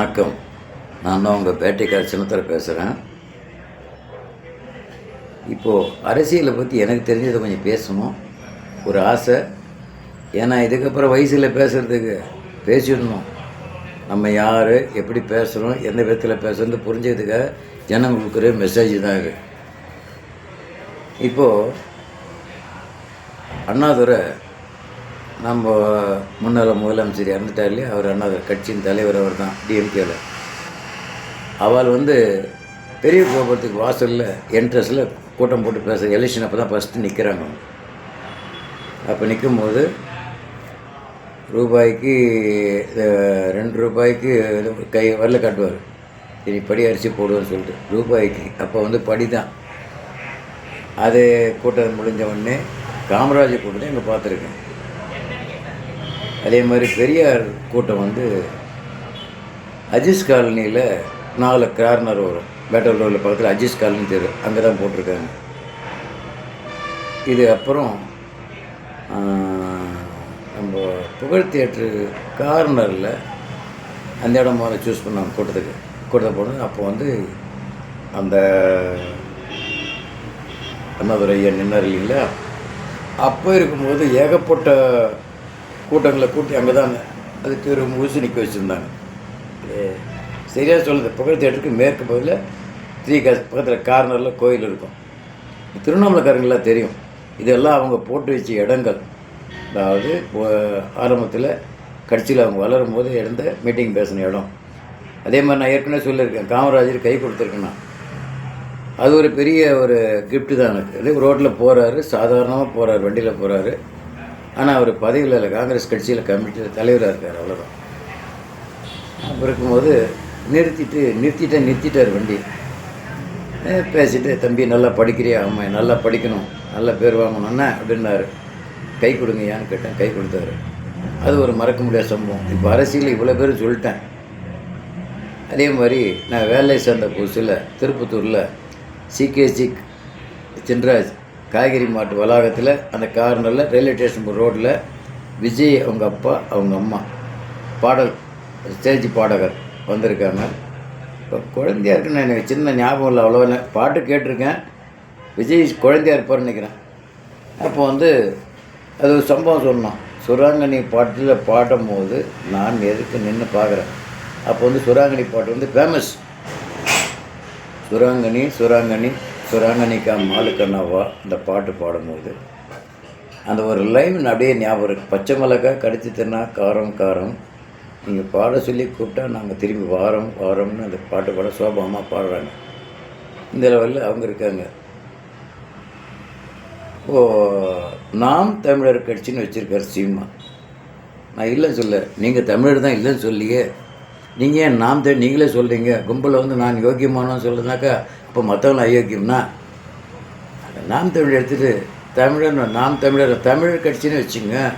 வணக்கம். நான் தான் உங்கள் பேட்டைக்கார சின்னத்தில் பேசுகிறேன் இப்போது அரசியலை பற்றி எனக்கு தெரிஞ்சதை கொஞ்சம் பேசணும். ஒரு ஆசை. ஏன்னா இதுக்கப்புறம் வயசில் பேசுகிறதுக்கு பேசிடணும். நம்ம யார் எப்படி பேசுகிறோம் எந்த விதத்தில் பேசுகிறது புரிஞ்சதுக்காக ஜனம் கொடுக்குற மெசேஜ் தான் இது. இப்போது அண்ணாதுரை நம்ம முன்னாள் முதலமைச்சர் இறந்துட்டார் இல்லையா? அவர் அண்ணா கட்சியின் தலைவர் அவர் தான் டிஎம்கேவில் அவள் வந்து பெரிய கோபுரத்துக்கு வாசலில் என்ட்ரஸில் கூட்டம் போட்டு பேச எலெக்ஷன் அப்போ தான் ஃபஸ்ட்டு நிற்கிறாங்க அப்போ நிற்கும்போது ரூபாய்க்கு ரெண்டு ரூபாய்க்கு கை வரல காட்டுவார். இனி படி அரிசி போடுவேன்னு சொல்லிட்டு. ரூபாய்க்கு அப்போ வந்து படி தான் அது கூட்டம் முடிஞ்ச உடனே காமராஜர் கூட்டத்தை இங்கே பார்த்துருக்கேன். அதே மாதிரி பெரியார் கூட்டம் வந்து அஜிஸ் காலனியில் நாலு கார்னர் வரும் பேட்டல் ரோடில் பக்கத்தில் அஜிஸ் காலனி தெரு அங்கே தான் போட்டிருக்காங்க. இது அப்புறம் நம்ம புகழ் தியேட்ரு கார்னரில் அந்த இடம் முதல்ல சூஸ் பண்ணாங்க கூட்டத்துக்கு. கூட்டத்தை போனது அப்போ வந்து அந்த அண்ணாதுரை ஐயா நின்னார் இல்லைங்களா? அப்போ இருக்கும்போது ஏகப்பட்ட கூட்டங்களை கூட்டி அங்கே தான் அதுக்கு ஒரு முழுசு நிற்க வச்சுருந்தாங்க. சரியாக சொல்லுது. புகழ் தேட்டருக்கு மேற்கு பகுதியில் த்ரீ காஸ் பக்கத்தில் கார்னரில் கோயில் இருக்கும். திருவண்ணாமலைக்காரங்களாம் தெரியும். இதெல்லாம் அவங்க போட்டு வச்ச இடங்கள். அதாவது ஆரம்பத்தில் கட்சியில் அவங்க வளரும் போது இருந்த மீட்டிங் பேசின இடம். அதே மாதிரி நான் ஏற்கனவே சொல்லியிருக்கேன். காமராஜர் கை கொடுத்துருக்கேன் நான் அது ஒரு பெரிய ஒரு கிஃப்ட்டு தான் எனக்கு. ரோட்டில் போகிறாரு சாதாரணமாக போகிறாரு வண்டியில் போகிறாரு ஆனால் அவர் பதவியில் இல்லை. காங்கிரஸ் கட்சியில் கமிட்டியில் தலைவராக இருக்கார் அவ்வளோதான் அப்போ இருக்கும்போது நிறுத்திட்டு நிறுத்திட்டேன் நிறுத்திட்டார் வண்டி. பேசிட்டு தம்பி நல்லா படிக்கிறியா? ஆமாம் நல்லா படிக்கணும். நல்ல பேர் வாங்கணும்னா அப்படின்னாரு. கை கொடுங்கயான்னு கேட்டேன். கை கொடுத்தாரு. அது ஒரு மறக்க முடியாத சம்பவம். இப்போ அரசியல் இவ்வளோ பேர் சொல்லிட்டேன். அதே மாதிரி நான் வேலை சேர்ந்த புதுசில் திருப்பத்தூரில் சிகேசி சின்ராஜ் காய்கறி மாட்டு வளாகத்தில் அந்த கார்னரில் ரயில்வே ஸ்டேஷன் ரோட்டில் விஜய் அவங்க அப்பா அவங்க அம்மா பாடல் ஸ்டேஜ் பாடகர் வந்திருக்காங்க. இப்போ குழந்தையா இருக்குன்னு எனக்கு சின்ன ஞாபகம் இல்லை அவ்வளோ பாட்டு கேட்டிருக்கேன். விஜய் குழந்தையா இருப்பார்னு நினைக்கிறேன். அப்போ வந்து அது ஒரு சம்பவம் சொன்னோம் சுராங்கனி பாட்டில் பாடும் போது நான் எதுக்கு நின்று பார்க்குறேன் அப்போ வந்து சுராங்கனி பாட்டு வந்து ஃபேமஸ் சுராங்கனி சுராங்கனி சுராங்கனிக்கா மாலுக்கண்ணாவா இந்த பாட்டு பாடும்போது அந்த ஒரு லைன் அப்படியே ஞாபகம் பச்சை மிளகாய் கடிச்சு தின்னா காரம் காரம். நீங்கள் பாட சொல்லி கூப்பிட்டா நாங்கள் திரும்பி வாரம் வாரம்னு அந்த பாட்டு பாட சோபமாக பாடுறாங்க. இந்த லெவலில் அவங்க இருக்காங்க. ஓ நாம் தமிழர் கட்சின்னு வச்சுருக்கார் சீமா. நான் இல்லை சொல்ல நீங்கள் தமிழர் தான் இல்லைன்னு சொல்லியே. நீங்கள் ஏன் நாம் தமிழ் நீங்களே சொல்கிறீங்க கும்பலில் வந்து நான் யோக்கியமானோன்னு சொல்லுனாக்கா அப்போ மற்றவங்களை அயோக்கியம்னா அந்த நாம் தமிழ் எடுத்துகிட்டு தமிழன் நாம் தமிழர் தமிழர் கட்சின்னு வச்சுங்க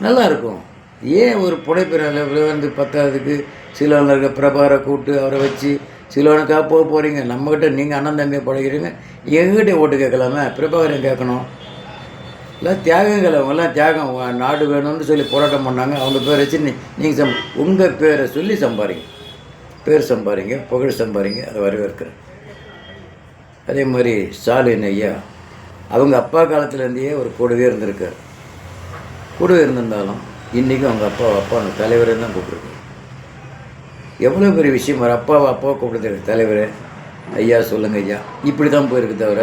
நல்லா இருக்கும் ஏன் ஒரு புடைப்பிரில் வந்து பத்தாவதுக்கு சிலோனில் இருக்க பிரபாரை கூப்பிட்டு அவரை வச்சு சிலோனுக்காக போக போகிறீங்க நம்மக்கிட்ட நீங்கள் அண்ணன் தம்பியை பழகிறீங்க எங்ககிட்ட ஓட்டு கேட்கலாமே? பிரபாகரன் கேட்கணும். இல்லை தியாகங்கள் அவங்கெல்லாம் தியாகம் நாடு வேணும்னு சொல்லி போராட்டம் பண்ணாங்க அவங்க பேரை வச்சு நீ நீங்கள் சம் உங்கள் பேரை சொல்லி சம்பாதிங்க பேர் சம்பாதிங்க புகழ் சம்பாதிங்க அதை வரவேற்கிறேன். அதே மாதிரி ஸ்டாலின் ஐயா அவங்க அப்பா காலத்துலேருந்தே ஒரு கூடவே இருந்திருக்கார். கூடவே இருந்திருந்தாலும் இன்றைக்கும் அவங்க அப்பா அப்பா அந்த தலைவரே தான் கூப்பிட்ருக்கு எவ்வளோ பெரிய விஷயம் அவர் அப்பாவை அப்பாவை கூப்பிடுறது தலைவரே. ஐயா சொல்லுங்க ஐயா. இப்படி தான் போயிருக்கு தவிர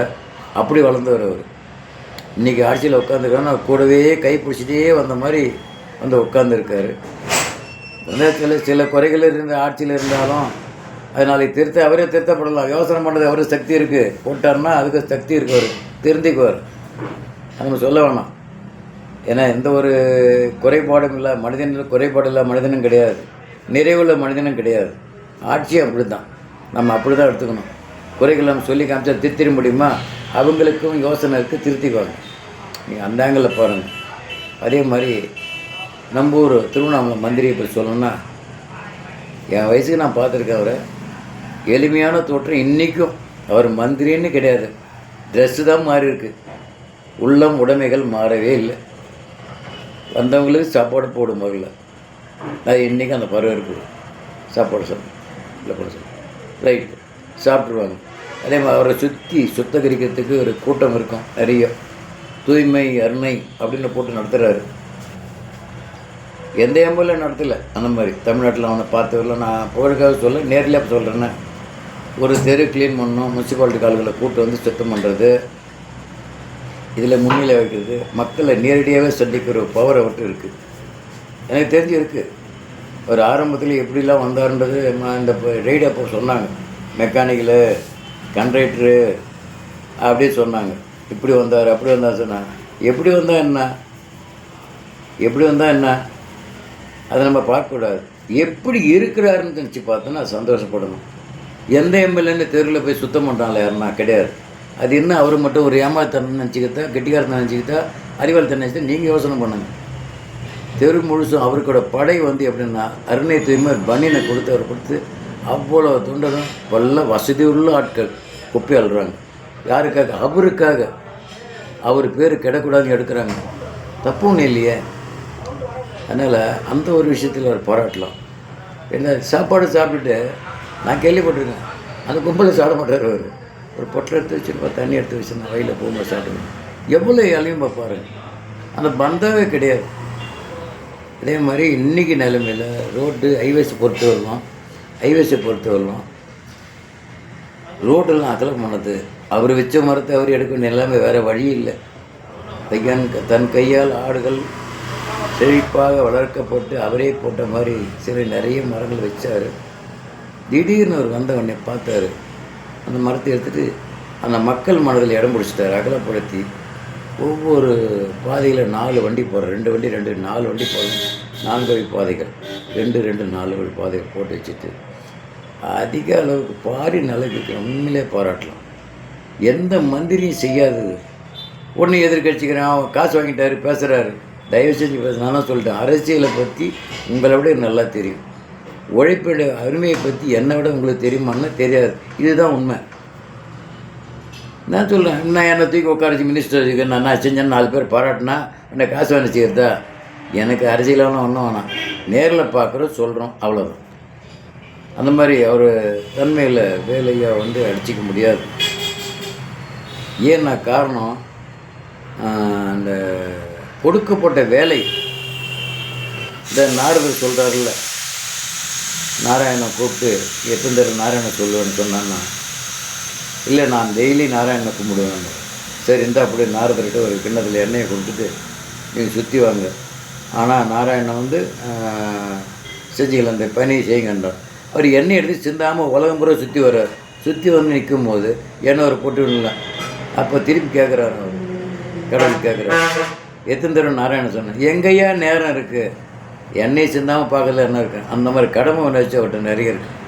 அப்படி வளர்ந்தவர் அவர். இன்றைக்கி ஆட்சியில் உட்காந்துருக்காருன்னா கூடவே கை பிடிச்சிட்டே வந்த மாதிரி வந்து உட்காந்துருக்காரு சில சில குறைகள் இருந்த ஆட்சியில் இருந்தாலும் அதனால் திருத்த அவரே திருத்தப்படலாம். யோசனை பண்ணுறது அவருக்கு சக்தி இருக்குது போட்டார்னா அதுக்கு சக்தி இருக்கவர் திருந்திக்குவார். அது நம்ம சொல்ல வேணாம். ஏன்னா எந்த ஒரு குறைபாடும் இல்லை மனிதனில் குறைபாடு இல்லை மனிதனும் கிடையாது. நிறைவுள்ள மனிதனும் கிடையாது. ஆட்சியும் அப்படி தான் நம்ம அப்படி தான் எடுத்துக்கணும். குறைகள் நம்ம சொல்லி காமிச்சா திருத்திட முடியுமா? அவங்களுக்கும் யோசனை இருக்குது திருத்திக்குவாங்க. நீங்கள் அந்த ஆங்கிளில் பாருங்கள் அதே மாதிரி நம்ம ஊர் திருவண்ணாமலை மந்திரியை பற்றி சொல்லணும்னா என் வயசுக்கு நான் பார்த்துருக்கேன் அவரை. எளிமையான தோற்றம் இன்றைக்கும் அவர் மந்திரின்னு கிடையாது. ட்ரெஸ்ஸு தான் மாறி இருக்கு. உள்ளம் உடைமைகள் மாறவே இல்லை. வந்தவங்களுக்கு சாப்பாடு போடும் முதல்ல அது இன்றைக்கும் அந்த பருவம் இருக்குது. சாப்பாடு சாப்பிடும் இல்லை போட சாப்பிடும் ரைட் சாப்பிட்ருவாங்க அதே மாதிரி அவரை சுற்றி சுத்தகரிக்கிறதுக்கு ஒரு கூட்டம் இருக்கும். நிறைய. தூய்மை அருணை அப்படின்னு போட்டு நடத்துகிறாரு எந்த எம்எல்ஏ நடத்தலை? அந்த மாதிரி. தமிழ்நாட்டில் அவனை பார்த்தவரில் நான் புகழுக்காக சொல்ல நேரில் அப்போ சொல்கிறேன்னே ஒரு தெரு க்ளீன் பண்ணணும் முனிசிபாலிட்டி கால்களை கூட்டு வந்து சுத்தம் பண்ணுறது இதில் முன்னிலை வைக்கிறது மக்களை நேரடியாகவே சந்திக்கிற பவரை பவர் அவர்கிட்ட இருக்குது எனக்கு தெரிஞ்சு இருக்குது ஒரு ஆரம்பத்தில் எப்படிலாம் வந்தாருன்றது இந்த ரெய்டு அப்போ சொன்னாங்க. மெக்கானிக்கலு கண்ட்ரைட்ரு அப்படியே சொன்னாங்க. இப்படி வந்தார் அப்படி வந்தார் சொன்னாங்க. எப்படி வந்தால் என்ன? எப்படி வந்தால் என்ன? அதை நம்ம பார்க்கக்கூடாது. எப்படி இருக்கிறாருன்னு நினச்சி பார்த்தோன்னா சந்தோஷப்படணும். எந்த எம்எல்ஏன்னு தெருவில் போய் சுத்தம் பண்ணுறாங்களே யாருன்னா? கிடையாது. அது என்ன அவர் மட்டும் ஒரு ஏமாத்தனம் நினச்சிக்கிட்டா கெட்டிக்காரத்தை நினச்சிக்கிட்டா அறிவாளத்தை நினச்சிட்டு நீங்கள் யோசனை பண்ணுங்க. தெரு முழுசும் அவருக்கோட படை வந்து எப்படின்னா அருணை தூய்மை பனியனை கொடுத்து அவர் கொடுத்து அவ்வளோ தொண்டரும் வல்ல வசதி உள்ள ஆட்கள் குப்பை அழுறாங்க யாருக்காக? அவருக்காக. அவர் பேர் கிடக்கூடாதுன்னு எடுக்கிறாங்க. தப்பு ஒன்றும் இல்லையே. அதனால் அந்த ஒரு விஷயத்தில் அவர் போராட்டலாம். என்ன சாப்பாடு சாப்பிட்டுட்டு நான் கேள்விப்பட்டிருக்கேன். அந்த கும்பலில் சாப்பிட மாட்டார் அவர். ஒரு பொட்டை எடுத்து வச்சுருப்பா தண்ணி எடுத்து வச்சுருந்தா வயலில் போகும்போது சாப்பிடுவேன் எவ்வளோ இலையும் பார்ப்பாரு. அந்த பந்தாவே கிடையாது. அதே மாதிரி இன்றைக்கி நிலைமையில் ரோட்டு ஹைவேஸை பொறுத்து வரலாம். ஹைவேஸை பொறுத்து வரலாம். ரோட்டெல்லாம் அகலம் பண்ணது. அவர் வச்ச மரத்தை அவர் எடுக்க வேண்டிய நிலைமை வேறு வழி இல்லை. தையன் தன் கையால் ஆடுகள் செழிப்பாக வளர்க்கப்பட்டு அவரே போட்ட மாதிரி சில நிறைய மரங்கள் வச்சார். திடீர்னு அவர் வந்த உடனே பார்த்தாரு. அந்த மரத்தை எடுத்துட்டு அந்த மக்கள் மனதில் இடம் பிடிச்சிட்டார் அகலப்படுத்தி ஒவ்வொரு பாதையில் நாலு வண்டி போடுற ரெண்டு வண்டி ரெண்டு நாலு வண்டி போடணும் நான்கு வழி பாதைகள். ரெண்டு ரெண்டு நாலு வழி பாதைகள் போட்டு வச்சுட்டு அதிக அளவுக்கு பாரி நிலைக்கு உண்மையிலே பாராட்டலாம். எந்த மந்திரியும் செய்யாதது ஒன்று எதிர்கட்சிக்கிறேன் அவன் காசு வாங்கிட்டாரு பேசுகிறாரு தயவு செஞ்சு பேச நான் சொல்லிட்டேன் அரசியலை பற்றி உங்களை விட நல்லா தெரியும். உழைப்போட அருமையை பற்றி என்னை விட உங்களுக்கு தெரியுமான்னா தெரியாது. இதுதான் உண்மை. நான் சொல்கிறேன் நான் என்னை தூக்கி உட்காரச்சு மினிஸ்டர் நான் நான் செஞ்சேன்னு நாலு பேர் பாராட்டினா என்ன காசு வேணும் செய்யறதா எனக்கு அரசியலான ஒன்றும் வேணாம். நேரில் பார்க்குறோம் சொல்கிறோம் அவ்வளோதான் அந்த மாதிரி அவர் தன்மையில் வேலையை வந்து அடிச்சிக்க முடியாது. ஏன்னா காரணம் அந்த கொடுக்கப்பட்ட வேலை. இந்த நாரதர் சொல்கிறாருல்ல நாராயணன் கூப்பிட்டு எத்தந்தர் தடவை நாராயணன் சொல்லுவேன்னு சொன்னான்னா இல்லை நான் டெய்லி நாராயணனை கும்பிடுவேன். சரி இந்த அப்படி நாரதர்கிட்ட ஒரு கிண்ணத்தில் எண்ணெயை கொடுத்துட்டு நீங்கள் சுற்றி வாங்க. ஆனால் நாராயணன் வந்து செஞ்சிக்கல அந்த பணியை செய்யுங்கன்றார் அவர் எண்ணெய் எடுத்து சிந்தாமல் உலகம் பூரா சுற்றி வர்றார். சுற்றி வந்து நிற்கும் போது எண்ணெய் ஒரு போட்டு விடல அப்போ திருப்பி கேட்குறாரு அவர். கடவுள் கேட்குறாரு எத்தனை தடவை நாராயணன் சொன்னேன் எங்கேயா நேரம் இருக்குது என்னை சிந்தாமல் பார்க்கல என்ன இருக்கு? அந்த மாதிரி கடமை ஒன்று வச்சு அவர்கிட்ட நிறைய இருக்குது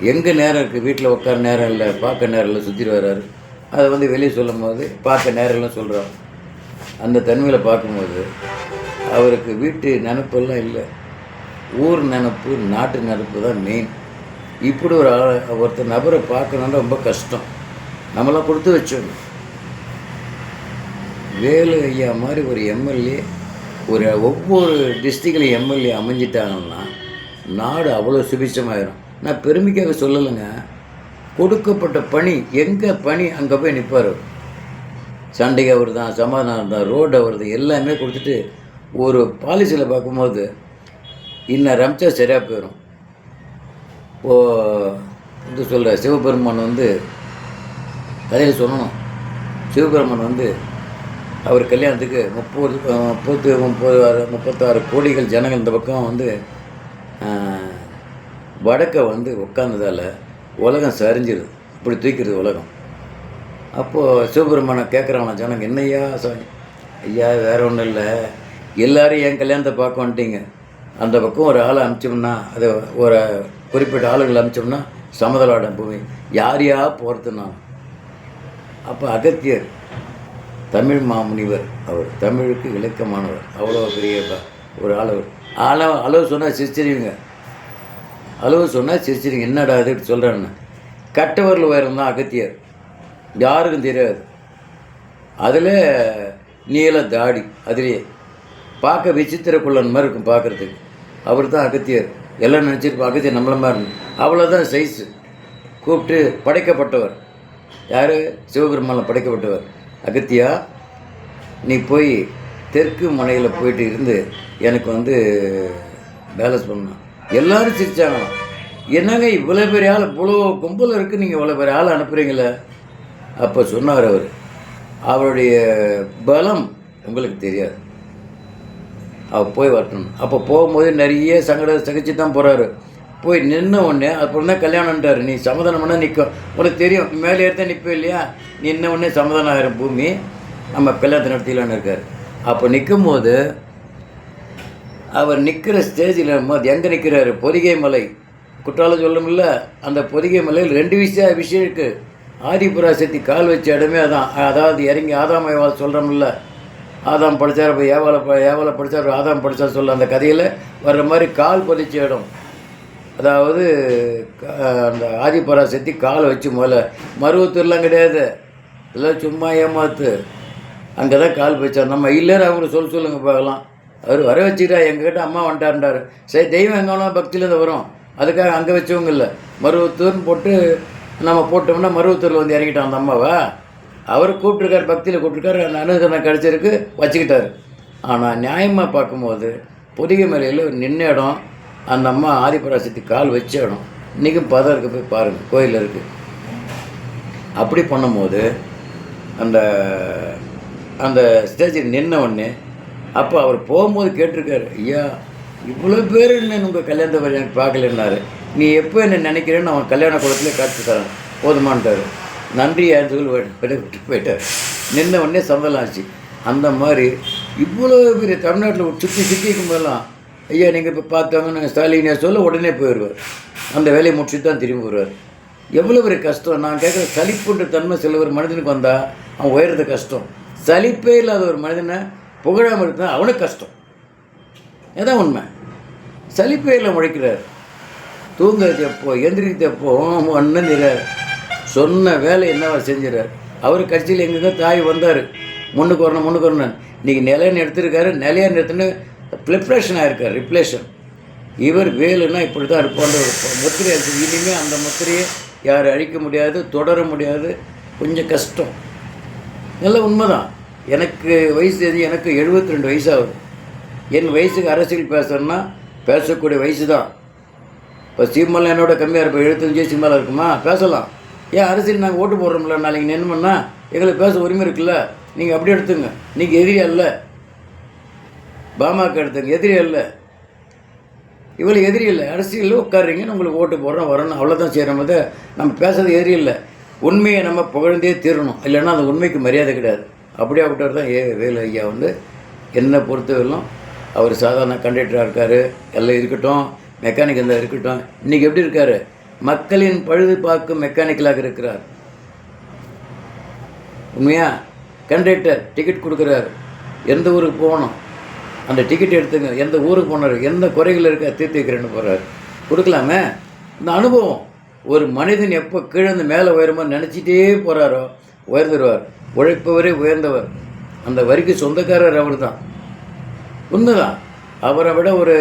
எங்கே நேரம் இருக்குது வீட்டில் உட்கார நேரம் இல்லை பார்க்க நேரம் இல்லை சுற்றிட்டு வர்றாரு. அதை வந்து வெளியே சொல்லும் போது பார்க்க நேரம் இல்லை சொல்கிறார் அந்த தன்மையில் பார்க்கும்போது அவருக்கு வீட்டு நினப்பெல்லாம் இல்லை. ஊர் நினப்பு நாட்டு நினப்பு தான் மெயின் இப்படி ஒரு ஆள- ஒருத்தர் நபரை பார்க்கணுன்னா ரொம்ப கஷ்டம். நம்மளாம் கொடுத்து வச்சோம் வேலு ஐயா மாதிரி ஒரு எம்எல்ஏ ஒரு ஒவ்வொரு டிஸ்ட்ரிக்டில் எம்எல்ஏ அமைஞ்சிட்டாங்கன்னா நாடு அவ்வளோ சுபிச்சமாயிரும் நான் பெருமைக்காக சொல்லலைங்க. கொடுக்கப்பட்ட பணி எங்கே பணி அங்கே போய் நிற்பார் சண்டைக்கு அவர் தான் சமாதானம் தான் ரோடு அவர் தான் எல்லாமே கொடுத்துட்டு ஒரு பாலிசியில் பார்க்கும்போது இன்னும் ரம்ச்சா சரியாக போயிடும் ஓ இது சொல்கிற சிவபெருமான் வந்து கதையில் சொல்லணும். சிவபெருமான் வந்து அவர் கல்யாணத்துக்கு முப்பது முப்பத்து முப்பது ஆறு- முப்பத்தாறு கோடிகள் ஜனங்கள் இந்த பக்கம் வந்து வடக்க வந்து உட்காந்ததால் உலகம் சரிஞ்சிருது. இப்படி தூக்கிறது உலகம். அப்போது சிவபெருமானை கேட்குறவன ஜனங்க என்னையா சாமி ஐயா வேற ஒன்றும் இல்லை. எல்லாரும் என் கல்யாணத்தை பார்க்க வந்துட்டீங்க. அந்த பக்கம் ஒரு ஆளை அனுப்பிச்சோம்னா அது ஒரு குறிப்பிட்ட ஆளுங்களை அனுப்பிச்சோம்னா சமதளாடம் பூமி. யார் யார் போகிறதுனா அப்போ அகத்தியர் தமிழ் மாமுனிவர் அவர் தமிழுக்கு இலக்கமானவர். அவ்வளோ பெரிய ஒரு ஆளவர். அளவு அளவு சொன்னால் சிரிச்சிருவீங்க. அளவு சொன்னால் சிரிச்சிருங்க என்னடா அது இப்படி சொல்கிறேன்னு கட்டவரில் உயரம் தான் அகத்தியர். யாருக்கும் தெரியாது. அதில் நீல தாடி அதிலே பார்க்க விசித்திர குள்ளன் மாதிரி இருக்கும் பார்க்குறதுக்கு. அவர் தான் அகத்தியர். எல்லாம் நினச்சிருப்போம் அகத்தியர் நம்மள மாதிரி. அவ்வளோதான் சைஸு கூப்பிட்டு படைக்கப்பட்டவர். யார்? சிவபெருமானில் படைக்கப்பட்டவர். அகத்தியா நீ போய் தெற்கு முனையில் போயிட்டு இருந்து எனக்கு வந்து பேலன்ஸ் பண்ணணும் எல்லாரும் சிரித்தாங்களாம் என்னங்க இவ்வளோ பெரிய ஆள் இவ்வளோ கும்பல் இருக்குது நீங்கள் இவ்வளோ பெரிய ஆள் அனுப்புகிறீங்களே அப்போ சொன்னார் அவர். அவருடைய பலம் உங்களுக்கு தெரியாது. அவர் போய் வரட்டணும் அப்போ போகும்போது நிறைய சங்கட சகிச்சு தான் போகிறாரு போய் நின்ன உடனே அப்புறம் தான் கல்யாணம்ன்றார். நீ சமாதானம் பண்ணால் நிற்கும் உனக்கு தெரியும் மேலே ஏற்ற நிற்ப இல்லையா? நின்ன உடனே சமாதானம் ஆயிரும் பூமி நம்ம கல்யாணத்தை நடத்திலான்னு இருக்கார். அப்போ நிற்கும் போது அவர் நிற்கிற ஸ்டேஜில் எங்கே நிற்கிறாரு பொதிகை மலை. குற்றாலம் சொல்லுமில்ல அந்த பொதிகை மலையில் ரெண்டு விஷயம் விஷயம் இருக்குது ஆதிபுராசக்தி கால் வச்ச இடமே அதான். அதாவது இறங்கி ஆதாம் ஏவால் சொல்கிறோம்ல ஆதாம் படித்தார் இப்போ ஏவால ஏவால படித்தார் ஆதாம் படித்தார் சொல்ல அந்த கதையில் வர்ற மாதிரி கால் பதிச்ச இடம். அதாவது அந்த ஆதிபராசக்தி காலை வச்சு முதல்ல. மருவத்தூர்லாம் கிடையாது. இதெல்லாம் சும்மா ஏமாத்து. அங்கே தான் கால் வச்சார் நம்ம இல்லைன்னு அவங்களை சொல்ல சொல்லுங்க பார்க்கலாம். அவர் வர வச்சுக்கிறா எங்ககிட்ட அம்மா வந்துட்டாருன்றாரு. சரி தெய்வம் எங்கே வேணாலும் பக்தியிலேருந்து வரும். அதுக்காக அங்கே வச்சவங்க இல்லை. மருவத்தூர்னு போட்டு நம்ம போட்டோம்னா மருவத்தூரில் வந்து இறங்கிட்டோம் அந்த அம்மாவை? அவர் கூப்பிட்டுருக்கார் பக்தியில் கூப்பிட்ருக்காரு அந்த அனுகிரகம் கிடச்சிருக்கு வச்சுக்கிட்டார். ஆனால் நியாயமாக பார்க்கும்போது புதிய முறையில் நின்ன இடம் அந்த அம்மா ஆதிபராசக்தி கால் வச்ச இடம். இன்றைக்கும் பதம் இருக்குது போய் பாருங்கள் கோயிலில் இருக்குது அப்படி பண்ணும்போது அந்த அந்த ஸ்டேஜில் நின்ன உடனே அப்போ அவர் போகும்போது கேட்டிருக்காரு ஐயா இவ்வளோ பேர் இல்லை உங்கள் கல்யாணத்தை வரை எனக்கு பார்க்கலன்னாரு. நீ எப்போ என்ன நினைக்கிறேன்னு அவன் கல்யாண குளத்துல காட்சி தரேன். போதுமான்ட்டார். நன்றி சொல்லி விட்டு விட்டு போயிட்டார். நின்ன உடனே சம்பளம் ஆச்சு. அந்த மாதிரி இவ்வளோ பெரிய தமிழ்நாட்டில் சுற்றி சுற்றி இருக்கும்போதெல்லாம் ஐயா நீங்கள் இப்போ பார்த்தாங்கன்னு ஸ்டாலினை சொல்ல உடனே போயிடுவார். அந்த வேலையை முடிச்சுட்டு தான் திரும்பி வருவார். எவ்வளோ பெரிய கஷ்டம். நான் கேட்குற சலிப்புன்ற தன்மை சில ஒரு மனிதனுக்கு வந்தால் அவன் உயர்றது கஷ்டம். சலிப்பே இல்லாத ஒரு மனிதனை புகழாமல் இருந்தால் அவனுக்கு கஷ்டம். இதான் உண்மை. சலிப்பே இல்லை முழைக்கிறார் தூங்குறது எப்போ எந்திரிக்கிறது எப்போ ஒன்றும் சொன்ன வேலை என்னவா செஞ்சிடறார். அவர் கட்சியில் எங்கேருந்து தாய் வந்தார். முன்னுக்கு வரணும் முன்னுக்கு வரணும். இன்றைக்கி நிலையன்னு எடுத்திருக்காரு நிலையா எடுத்துன்னு ப்ரிப்ரேஷன் ஆகிருக்கார் ரிப்ளேஷன் இவர் வேலுன்னா இப்படி தான் இருப்பான்ற ஒரு முத்திரை இருக்குது இனிமேல் அந்த முத்திரையை யாரும் அழிக்க முடியாது தொடர முடியாது. கொஞ்சம் கஷ்டம். நல்ல உண்மைதான். எனக்கு வயசு தெரிஞ்சு எனக்கு 72 ரெண்டு வயசாகுது. என் வயசுக்கு அரசியல் பேசுகிறேன்னா பேசக்கூடிய வயசு தான் இப்போ சீமெல்லாம் என்னோட கம்மியாக இருப்போம் எழுபத்தஞ்சு வயசு மேலே இருக்குமா? பேசலாம். ஏன் அரசியல் நாங்கள் ஓட்டு போடுறோம்ல? நாளைக்கு நின்றுமன்னா எங்களுக்கு பேச உரிமை இருக்குல்ல? நீங்கள் அப்படி எடுத்துங்க. நீங்கள் எதிரி அல்ல. பாமக எடுத்துங்க. எதிரி அல்ல. இவ்வளோ எதிரி இல்லை. அரசியலில் உட்காருறீங்கன்னு உங்களுக்கு ஓட்டு போடுறோம் வரணும் அவ்வளோதான் செய்கிறோம் போது நம்ம பேசுறது எதிரி இல்லை. உண்மையை நம்ம புகழ்ந்தே தீரணும். இல்லைன்னா அந்த உண்மைக்கு மரியாதை கிடையாது. அப்படியே விட்டவர் தான் ஏ. வேலு ஐயா வந்து என்னை பொறுத்தவரையிலும் அவர் சாதாரண கண்டக்டராக இருக்கார். எல்லாம் இருக்கட்டும் மெக்கானிக் இருந்தால் இருக்கட்டும். இன்றைக்கி எப்படி இருக்கார்? மக்களின் பழுது பார்க்கும் மெக்கானிக்கலாக இருக்கிறார். உண்மையா? கண்டக்டர் டிக்கெட் கொடுக்குறாரு. எந்த ஊருக்கு போகணும்? அந்த டிக்கெட் எடுத்துங்க. எந்த ஊருக்கு போனார்? எந்த குறைகள் இருக்க? தீர்த்து வைக்கிறேன்னு போகிறார் கொடுக்கலாமே இந்த அனுபவம். ஒரு மனிதன் எப்போ கீழே இருந்து மேலே உயருமோ நினச்சிட்டே போகிறாரோ உயர்ந்துடுவார் உழைப்பவரே உயர்ந்தவர். அந்த வரிக்கு சொந்தக்காரர் அவர் தான் உண்மைதான். அவரை விட ஒரு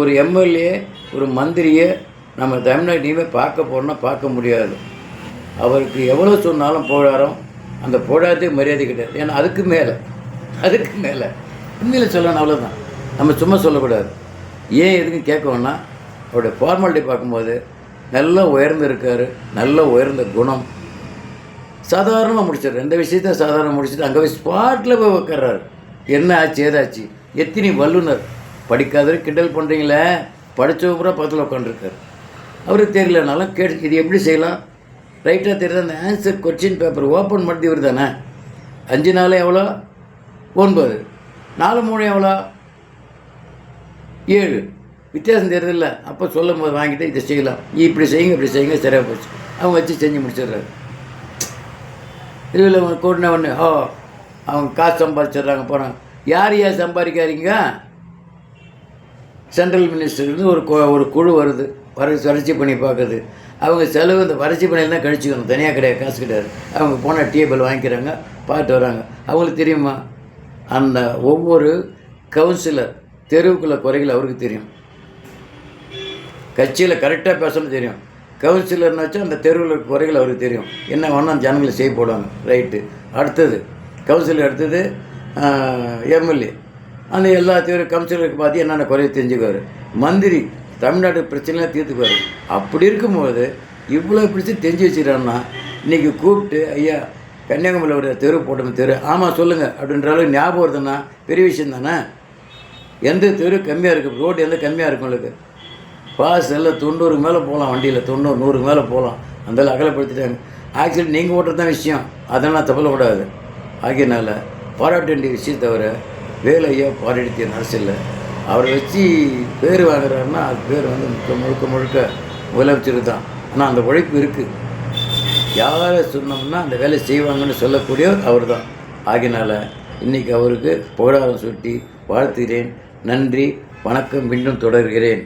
ஒரு எம்எல்ஏ ஒரு மந்திரியை நம்ம தமிழ்நாட்டிலையுமே பார்க்க போகிறோம்னா பார்க்க முடியாது. அவருக்கு எவ்வளோ சொன்னாலும் போழாரம். அந்த போழாதே மரியாதை கிடையாது. ஏன்னா அதுக்கு மேலே. அதுக்கு மேலே. உண்மையில் சொல்லணும் அவ்வளோதான் நம்ம சும்மா சொல்லக்கூடாது. ஏன் எதுக்கும் கேட்கணும்னா அவருடைய ஃபார்மாலிட்டி பார்க்கும்போது நல்லா உயர்ந்து இருக்கார் நல்ல உயர்ந்த குணம். சாதாரணமாக முடிச்சார் ரெண்டு விஷயத்த சாதாரணமாக முடிச்சுட்டு அங்கே போய் ஸ்பாட்டில் போய் உட்கார்றாரு என்ன ஆச்சு ஏதாச்சு? எத்தனை வல்லுனர். படிக்காதவர் கிண்டல் பண்ணுறீங்களே படித்தவங்க பூரா பக்கத்தில் உட்காந்துருக்காரு அவருக்கு தெரியலனாலும் கேட்டு இது எப்படி செய்யலாம்? ரைட்டாக தெரியல அந்த ஆன்சர் கொஸ்டின் பேப்பர் ஓப்பன் பண்ணி இவர் தானே? அஞ்சு நாள் எவ்வளோ? ஒன்பது. நாலு மூணு எவ்வளோ? ஏழு. வித்தியாசம் தெரியுதில்ல. அப்போ சொல்லும் போது வாங்கிட்டு இதை செய்யலாம். இப்படி செய்யுங்க இப்படி செய்யுங்க சரியாக போச்சு. அவங்க வச்சு செஞ்சு முடிச்சிடுறாரு. இதில் கூட்டின ஒன்று ஓ அவங்க காசு சம்பாதிச்சிடுறாங்க போனாங்க யார் யார் சம்பாதிக்காதீங்க? சென்ட்ரல் மினிஸ்டர்லேருந்து ஒரு கு- ஒரு குழு வருது. வர வறட்சி பண்ணி பார்க்குது. அவங்க செலவு இந்த வறட்சி பண்ணியில் தான் கழிச்சுக்கணும். தனியாக கிடையாது காசு கிடையாது. அவங்க போனால் டேபிள் வாங்கிக்கிறாங்க பார்த்து வராங்க. அவங்களுக்கு தெரியுமா? அந்த ஒவ்வொரு கவுன்சிலர் தெருவுக்குள்ள குறைகள் அவருக்கு தெரியும். கட்சியில் கரெக்டாக பேசணும் தெரியும். கவுன்சிலர்னாச்சும் அந்த தெருவில் இருக்க குறைகள் அவருக்கு தெரியும். என்ன வேணும் ஜனங்களை செய்ய போடுவாங்க. ரைட்டு அடுத்தது கவுன்சிலர் அடுத்தது எம்எல்ஏ. அந்த எல்லா தெரு கவுன்சிலருக்கு பார்த்து என்னென்ன குறைய தெரிஞ்சுக்குவார்? மந்திரி தமிழ்நாடு பிரச்சனைலாம் தீர்த்துக்குவார். அப்படி இருக்கும்போது இவ்வளோ பிடிச்சி தெரிஞ்சு வச்சுக்கிறான்னா இன்றைக்கி கூப்பிட்டு ஐயா கன்னியாகுமரியில் ஒரு தெரு போட்டோம் தெரு. ஆமாம் சொல்லுங்கள் அப்படின்ற அளவுக்கு ஞாபகம் வருதுன்னா பெரிய விஷயம் தானே? எந்த தெரு கம்மியாக இருக்குது ரோடு எந்த கம்மியாக இருக்கும் உங்களுக்கு? பாஸ் எல்லாம் தொண்ணூறுக்கு மேலே போகலாம் வண்டியில். தொண்ணூறு நூறுக்கு மேலே போகலாம். அந்த அகலப்படுத்திட்டாங்க. ஆக்சுவலி நீங்கள் ஓட்டுறது தான் விஷயம். அதெல்லாம் தப்பலக்கூடாது ஆகியனால பாராட்ட வேண்டிய விஷயம் தவிர வேலையோ பாராட்டிய அரசியல் அவரை வச்சு பேர் வாங்குறாருன்னா அது பேர் வந்து முழுக்க முழுக்க முழுக்க முதலமைச்சர் தான். ஆனால் அந்த உழைப்பு இருக்குது யாரை சொன்னோம்னா அந்த வேலை செய்வாங்கன்னு சொல்லக்கூடியவர் அவர் தான் ஆகினால இன்றைக்கி அவருக்கு புகழாரம் சுட்டி வாழ்த்துகிறேன். நன்றி. வணக்கம். மீண்டும் தொடர்கிறேன்.